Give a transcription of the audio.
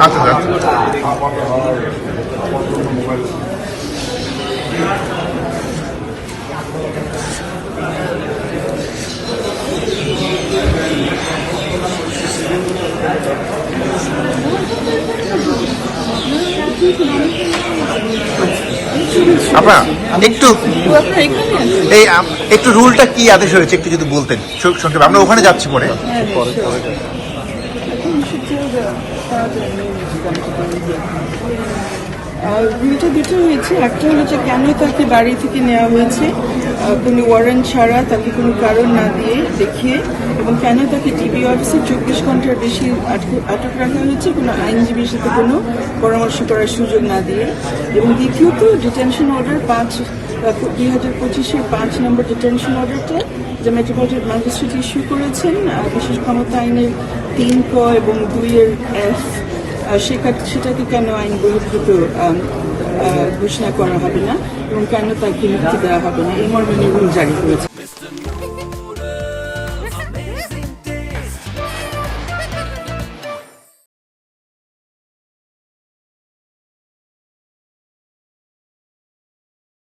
আচ্ছা আচ্ছা। একটু এই একটু রুলটা কি আদেশ হয়েছে একটু যদি বলতেন? সংক্ষেপে আমরা ওখানে যাচ্ছি পরে। রুলটা দুটো হয়েছে। একটা যে কেন তাকে বাড়ি থেকে নেওয়া হয়েছে কোনো ওয়ারেন্ট ছাড়া, তাকে কোনো কারণ না দিয়ে দেখিয়ে, এবং কেন তাকে টিভি অফিসে চব্বিশ ঘণ্টার বেশি আটক- রাখা হয়েছে, কোনো আইনজীবীর সাথে কোনো পরামর্শ করার সুযোগ না দিয়ে। এবং দ্বিতীয়ত ডিটেনশন অর্ডার পাঁচ দুই হাজার পঁচিশের পাঁচ নম্বর ডিটেনশন অর্ডারটা যে মেট্রোপলিটন ম্যাজিস্ট্রেট ইস্যু করেছেন বিশেষ ক্ষমতা আইনের তিন ক এবং দুইয়ের এফ সেটাকে কেন আইন বহির্ভূত ঘোষণা করা হবে না এবং কেন তাকে মুক্তি দেওয়া হবে না? এই মর্মে নির্ভুল জারি করেছে।